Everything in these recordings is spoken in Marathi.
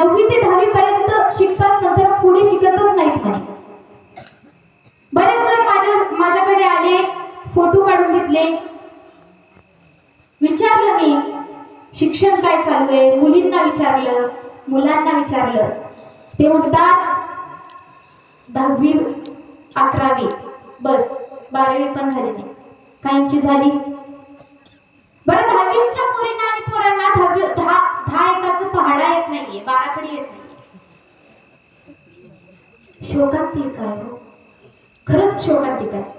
नववी ते दहावी पर्यंत शिकतात नंतर पुढे शिकतच नाहीत म्हणे. बरेच जण माझ्या माझ्याकडे आले फोटो काढून घेतले. विचारलं मी शिक्षण काय चालू आहे? मुलींना विचारलं मुलांना विचारलं. ते म्हणतात दहावी अकरावी बस बारावी पण झाली नाही. काहींची झाली. बरं दहावीच्या पोरींना आणि पोरांना दहावी दहा दहा एकाच पहाडा येत नाहीये बाराखडी येत नाहीये. शोकांतिक आहे हो. खरंच शोकांतिक आहे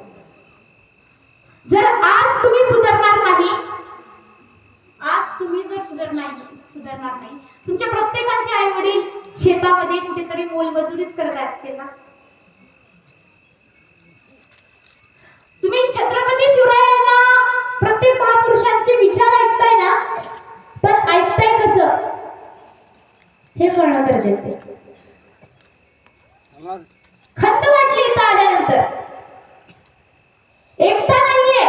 जर आज तुम्ही सुधारणार नाही आज तुम्ही जर सुधारणार सुधारणार नाही तुमच्या प्रत्येकाचे आई वडील शेतामध्ये कुठेतरी मोलमजुरीच करत असते ना? तुम्ही छत्रपती शिवरायांना प्रत्येक महापुरुषांचे विचार ऐकताय कसं? हे कळणं गरजेचं आहे. खंत वाटली इथं आल्यानंतर. एकटा नाहीये.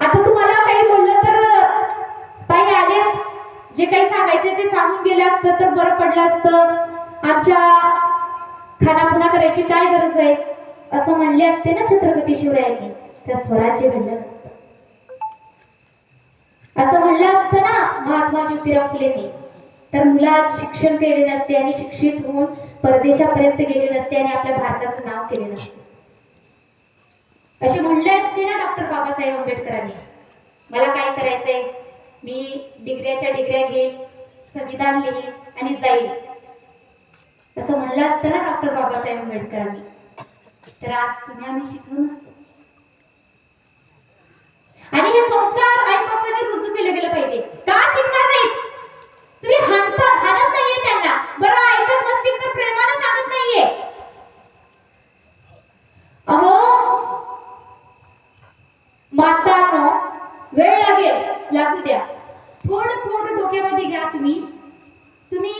आता तुम्हाला काही बोललं तर ताई आले जे काही सांगायचे ते सांगून गेले असतं तर बरं पडलं असतं. आमच्या खानापुना करायची काय गरज आहे? असं म्हणले असते ना छत्रपती शिवरायांनी. त्या स्वराज्य घडलं. महात्मा ज्योतिराव फुलेंनी तर मुलं शिक्षण केले नसते आणि शिक्षित होऊन परदेशापर्यंत गेले नसते आणि आपल्या भारताचं नाव केले नसते. असे म्हणले असते ना डॉक्टर बाबासाहेब आंबेडकरांनी. मला काय करायचंय? मी डिग्र्याच्या डिग्र्या घेईन संविधान लिहीन आणि जाईल. असं म्हणलं असतं ना डॉक्टर बाबासाहेब आंबेडकरांनी. तर आज तुम्ही आम्ही शिकलो नसतो. आणि हे संस्कार आई बापाने रुजू केले गेलं पाहिजे. का शिकणार नाहीत तुम्ही हाणता हाणत नाहीये त्यांना बरं ऐकत नसतील तर प्रेमानं सांगत नाहीये अहो मातांनो वेळ लागेल लागू द्या थोडं थोडं डोक्यामध्ये घ्या तुम्ही तुम्ही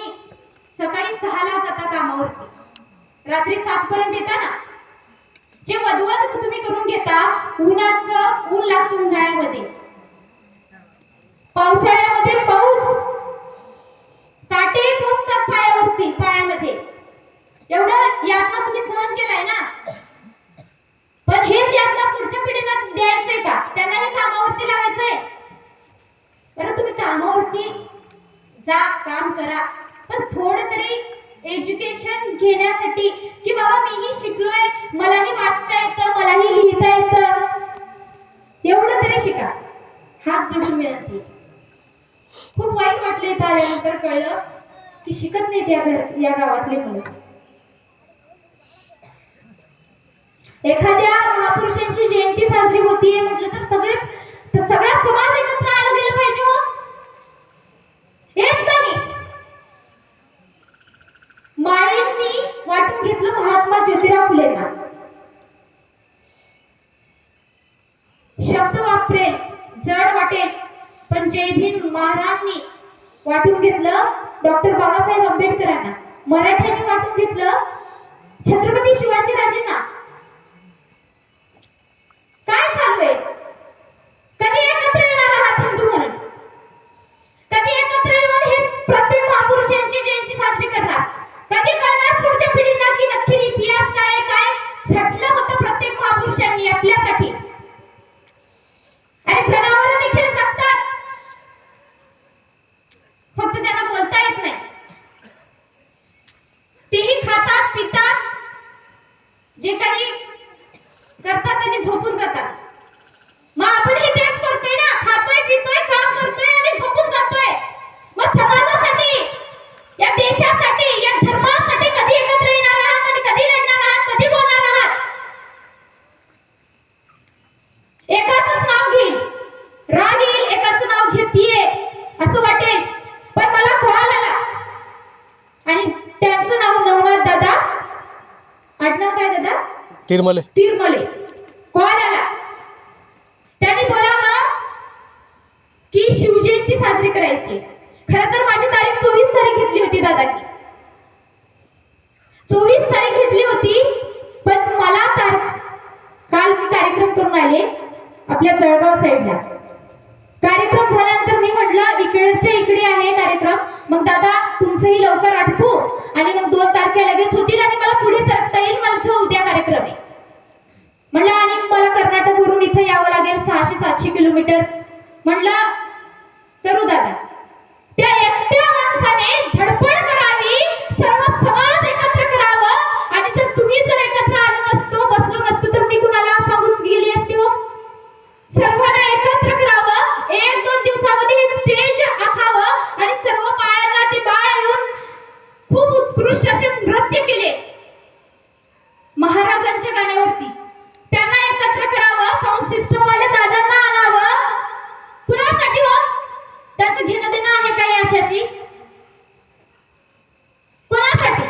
सकाळी सहाला जाता कामावरती रात्री सात पर्यंत येता ना जे वधवत तुम्ही करून घेता उन्हाचं ऊन लागतो उन्हाळ्यामध्ये. पावसाळ्यामध्ये पाऊस. काटे पोचतात पायावरती पायामध्ये. एवढं यातना तुम्ही सहन केलाय ना? पण हेच यातना पुढच्या पिढीला द्यायचंय का? त्यांना हे कामावरती लावायचंय. बरं तुम्ही कामावरती जा काम करा. पण थोडं तरी एज्युकेशन घेण्यासाठी की बाबा मीही शिकलोय मलाही वाचता येतं मलाही लिहिता येतं एवढं तरी शिका हात जोडून विनंती खूप वाईट वाटलं इथं आल्यानंतर कळलं की शिकत नाहीत या घर या गावातले मुलं एखाद्या महापुरुषांची जयंती साजरी होतीये म्हटलं तर सगळे सगळा समाज एकत्र आला गेला पाहिजे हो. येत नाही. माळेंनी वाटून घेतलं महात्मा ज्योतिराव फुलेंना. शब्द वापरेल जड वाटेल पण जय भीम महाराजांनी वाटून घेतलं डॉक्टर बाबासाहेब आंबेडकरांना मराठ्यांनी वाटून घेतलं छत्रपती शिवाजी राजे काय चालू आहे कधी एकत्र येणार आहात हिंदू म्हणून कधी एकत्र येऊन हे प्रत्येक महापुरुषांची जयंती साजरी करणार कधी कळणार पुढच्या पिढीला की नक्की इतिहास काय आहे, काय झटलं होतं प्रत्येक महापुरुषांनी आपल्यासाठी आणि जनावर देखील जगतात फक्त त्यांना बोलता येत नाही तेही खातात पितात जे काही करतात आणि झोपून जातात. मग आपणही तेच करतोय ना. खातोय पितोय काम करतोय आणि झोपून जातोय. मग समाजासाठी या देशासाठी या धर्मासाठी कधी एकत्र येणार आहात आणि कधी लढणार आहात कधी बोलणार आहात? एकाच नाव घेईल राग येईल एकाच नाव घेतीये असं वाटेल. पण मला कॉल आला आणि त्यांचं नाव नवनाथ दादा. आडनाव काय दादा? तिरमले. तिरमळे कॉल आला त्यांनी बोलावं की शिवजयंती साजरी करायची खरं तर माझी तारीख चोवीस तारीख घेतली होती दादानी चोवीस तारीख घेतली होती पण मला तारीख काल मी कार्यक्रम आपल्या जळगाव साईडला. कार्यक्रम झाल्यानंतर मी म्हटलं इकडच्या इकडे आहे कार्यक्रम. मग दादा तुमचंही लवकर आटपू. आणि मग दोन तारखे लगेच होतील आणि मला पुढे सरकता येईल माझं उद्या कार्यक्रम आहे. म्हणलं आणि मला कर्नाटकवरून इथं यावं लागेल सहाशे सातशे किलोमीटर. म्हणलं करू दादा. त्या एकट्या माणसाने धडपड करावी. सर्व समाज एकत्र करावं आणि जर तुम्ही जर एकत्र आलो नसतो बसलो नसतो तर मी कुणाला सांगून गेली असती हो सर्वांना एकत्र करावं एक दोन दिवसामध्ये हे स्टेज आखावं आणि सर्व बाळांना ते बाळ येऊन खूप उत्कृष्ट असे नृत्य केले महाराजांच्या गाण्यावरती त्यांना एकत्र करावं साऊंड सिस्टम वाले दादांना आणावं कुणासाठी हो त्याचं घेणं देणं आहे कोणासाठी?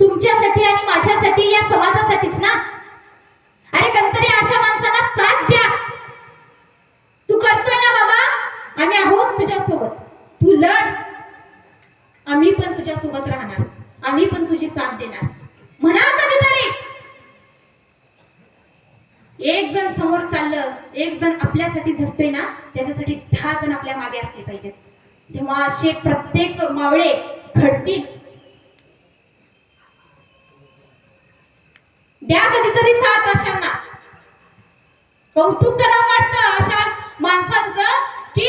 तुमच्यासाठी आणि माझ्यासाठी या समाजासाठीच ना? अरे कंतरी अशा माणसांना साथ द्या. तू करतोय ना बाबा? आम्ही आहोत तुझ्या सोबत तू लढ. आम्ही पण तुझ्या सोबत राहणार. आम्ही पण तुझी साथ देणार. म्हणा कधीतरी. एक जण समोर चाललं एक जण आपल्यासाठी झटतोय ना त्याच्यासाठी दहा जण आपल्या मागे असले पाहिजेत. तेव्हा असे प्रत्येक मावळे घडतील. द्या कधीतरी साथ अशांना कौतुक करावं वाटतं अशा माणसांचं की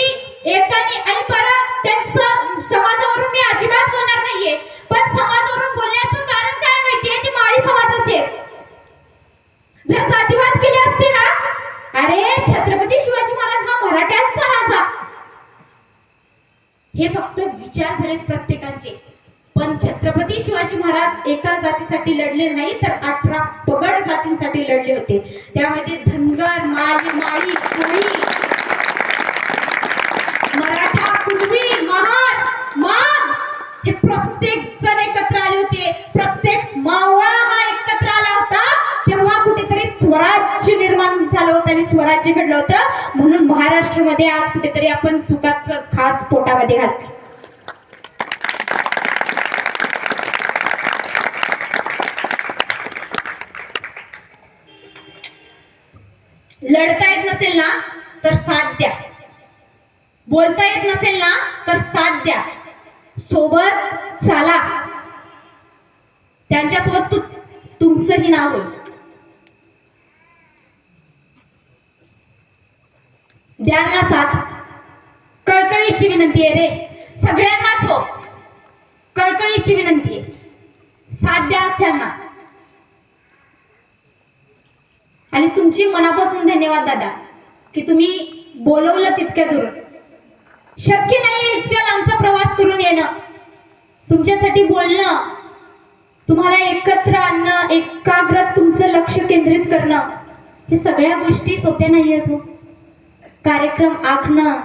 एकाने आणि परत त्यांचं समाजावरून मी अजिबात बोलणार नाहीये पण समाजावरून बोलण्याचं कारण काय माहितीये ते माळी समाजाचे आहेत. जर जातीवाद केले असते ना अरे छत्रपती शिवाजी महाराज हा मराठ्यांचा राजा हे फक्त विचार झालेत प्रत्येकाचे पण छत्रपती शिवाजी महाराज एका जातीसाठी लढले नाही तर अठरा पगड जातींसाठी लढले होते. त्यामध्ये धनगर माली माळी कोळी मराठा कुणबी महार माग हे प्रत्येक जण एकत्र आले होते. प्रत्येक मावळा हा एकत्र आला होता. तेव्हा कुठेतरी स्वराज्य निर्माण झालं होतं आणि स्वराज्य घडलं होतं. म्हणून महाराष्ट्रामध्ये आज कुठेतरी आपण सुखाचं खास पोटामध्ये घातलं. लढता येत नसेल ना तर साथ द्या. बोलता येत नसेल ना तर साथ द्या. सोबत चाला. त्यांच्यासोबत तू तुमचंही नाव होईल. द्याल ना साथ? कळकळीची विनंती आहे रे. सगळ्यांनाच हो. कळकळीची विनंती आहे. साथ द्या त्यांना आणि तुमची मनापासून धन्यवाद दादा की तुम्ही बोलवलं तितक्या दूर. शक्य नाही इतक्या लांबचा प्रवास करून येणं. तुमच्यासाठी बोलणं तुम्हाला एकत्र आणणं एकाग्र तुमचं लक्ष केंद्रित करणं हे सगळ्या गोष्टी सोप्या नाही आहेत हो. कार्यक्रम आखणं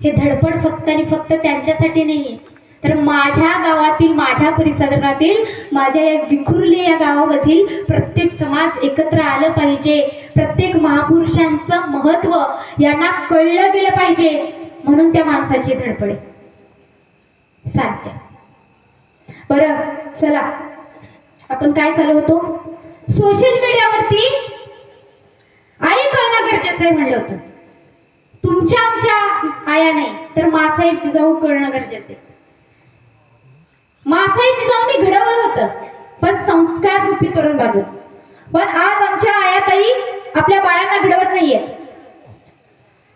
हे धडपड फक्त आणि फक्त त्यांच्यासाठी नाही आहे तर माझ्या गावातील माझ्या परिसरातील माझ्या या विखुरले या गावामधील प्रत्येक समाज एकत्र आलं पाहिजे. प्रत्येक महापुरुषांचं महत्त्व यांना कळलं गेलं पाहिजे. म्हणून त्या माणसाची धडपडे साध्य. बरं चला. आपण काय चालू होतो? सोशल मीडियावरती आई कळणं गरजेचं आहे म्हणलं होतं. तुमच्या आमच्या आया नाही तर एक जाऊ कळणं गरजेचं आहे. मासाईची जाऊन घडवलं होतं. पण संस्कार रूपी तरुण बाजू पण आज आमच्या आयाताई आपल्या बाळांना घडवत नाहीये.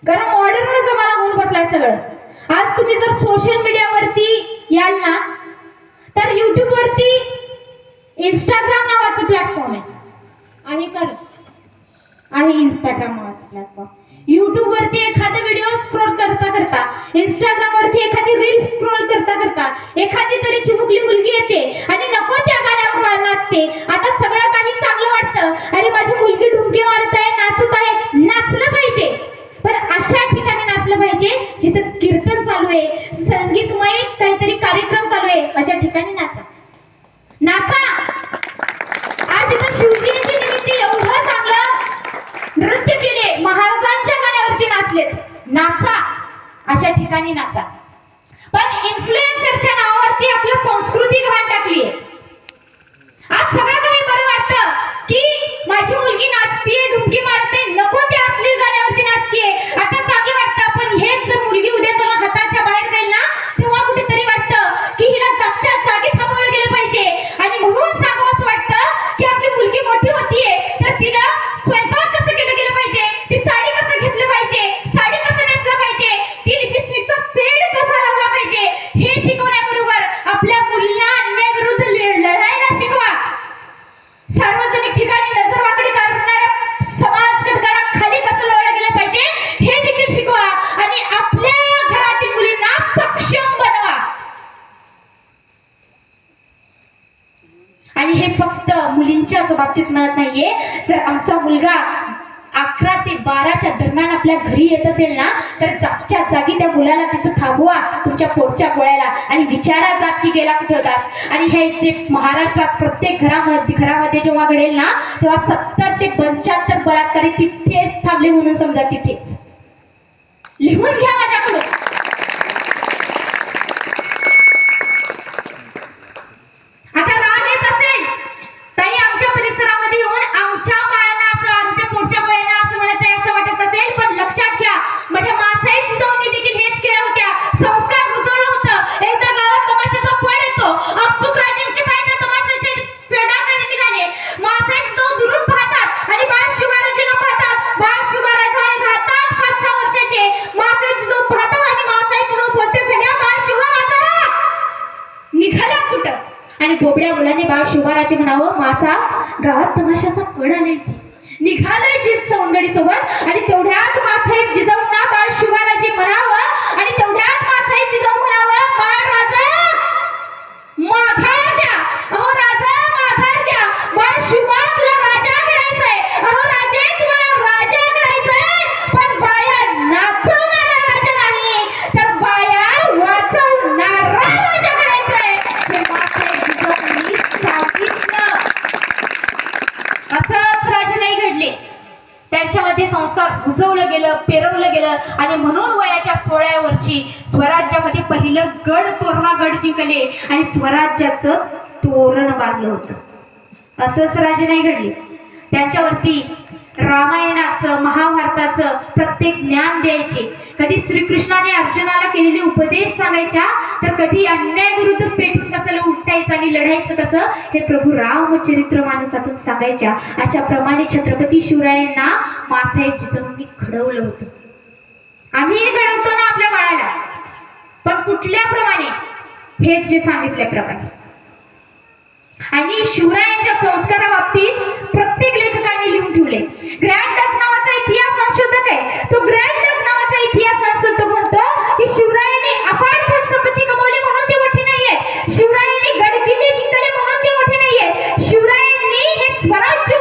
कारण मॉडर्न जमाना होऊन बसलाय सगळं. आज तुम्ही जर सोशल मीडियावरती याल ना तर युट्यूब वरती इंस्टाग्राम नावाचं प्लॅटफॉर्म आहे. आहे तर. आहे इंस्टाग्राम नावाचं प्लॅटफॉर्म युट्यूब वरती एखादा व्हिडिओ स्क्रोल करता करता इंस्टाग्राम वरती एखादी रील स्क्रोल करता करता एखादी तरी चिमुकली मुलगी येते आणि नको त्या गाण्यावर नाचते आता सगळं काही चांगलं वाटतं. अरे माझी मुलगी ढुमके मारत आहे नाचत आहे नाच. आपल्या मुली बाराच्या दरम्यान आपल्या घरी येत असेल ना तर जागच्या जागी त्या मुलाला तिथं थांबवा तुमच्या पोटच्या गोळ्याला. आणि विचारा जात की गेला कुठे होतास? आणि हे जे महाराष्ट्रात प्रत्येक घरामध्ये घरामध्ये जेव्हा घडेल ना तेव्हा सत्तर ते पंच्याहत्तर बलात्कारी तिथेच थांबले म्हणून समजा तिथेच. लिहून घ्या माझ्याकडून आता राग येत असेल ताई आमच्या परिसरामध्ये येऊन आमच्या बाळांना असं आमच्या पुढच्या बाळांना असं म्हणत आहे असं वाटत असेल पण लक्षात घ्या माझ्या मासाई जिजाऊंनी देखील हेच केलं होत्या संस्कार रुजवलं होतं एकदा गावात तमाशाचा फळ येतो अचूक राजांची बायका तमाशाची फेडा करत निघाले मासाई जिजाऊ दुरून पाहतात आणि बाळ शिवाराजीला पाहतात बाळ शिवाराज राहतात पाच सहा वर्षाचे मासाई जिजाऊ पाहतात आणि मासाई जिजाऊ बोलते झाल्या बाळ शिवाराजा निघाला कुठं आणि बोबड्या मुलाने बाळ शुभाराचे म्हणावं मासा गावात तमाशाचा कड आणायची. निघालंय जी सवंगडी सोबत आणि तेवढ्यात मासाहेब जिजाऊंना बाळ शिवाराजे म्हणावं आणि तेवढ्यात मासाहेब जिजाऊ म्हणावं बाळ राजा माघार द्या अहो राजा माघार द्या बाळ शुभा तुला राजा घडायचंय अहो राजे तुम्हाला घडायचंय पण बाया नाचवणारा राजा नाही तर बाया वाचवणारा राजा घडायचंय हे मासाहेब जिजाऊंनी सांगितलं असंच राजे नाही घडले त्यांच्यामध्ये संस्कार रुजवलं गेलं पेरवलं आणि म्हणून वयाच्या सोळा वर्षी स्वराज्यामध्ये पहिलं गड तोरणागड जिंकले. आणि स्वराज्याचं तोरण बांधलं होतं. असंच राजे नाही घडले. त्यांच्यावरती रामायणाचं महाभारताचं प्रत्येक ज्ञान द्यायचे. कधी श्रीकृष्णाने अर्जुनाला केलेले उपदेश सांगायच्या तर कधी अन्यायाविरुद्ध पेटून कसं उठायचं आणि लढायचं कसं हे प्रभू रामचरित्र माणसातून सांगायच्या. अशा प्रमाणे छत्रपती शिवरायांना मासाहेब जिजाऊंनी घडवलं होतं. आम्ही हे घडवतो ना आपल्या बाळाला. पण कुठल्याप्रमाणे? हेच जे सांगितल्याप्रमाणे. आणि शिवरायांच्या संस्कारा बाबतीत प्रत्येक लेखकाने लिहून ठेवले. ग्रँड डच नावाचा इतिहास संशोधक आहे. तो ग्रँड डच नावाचा इतिहास संशोधक म्हणतो की शिवरायांनी अपाट संपत्ती कमवली म्हणून ते मोठे नाहीये. शिवरायांनी गडकिल्ले जिंकले म्हणून ते मोठे नाहीये. शिवरायांनी हे स्वराज्य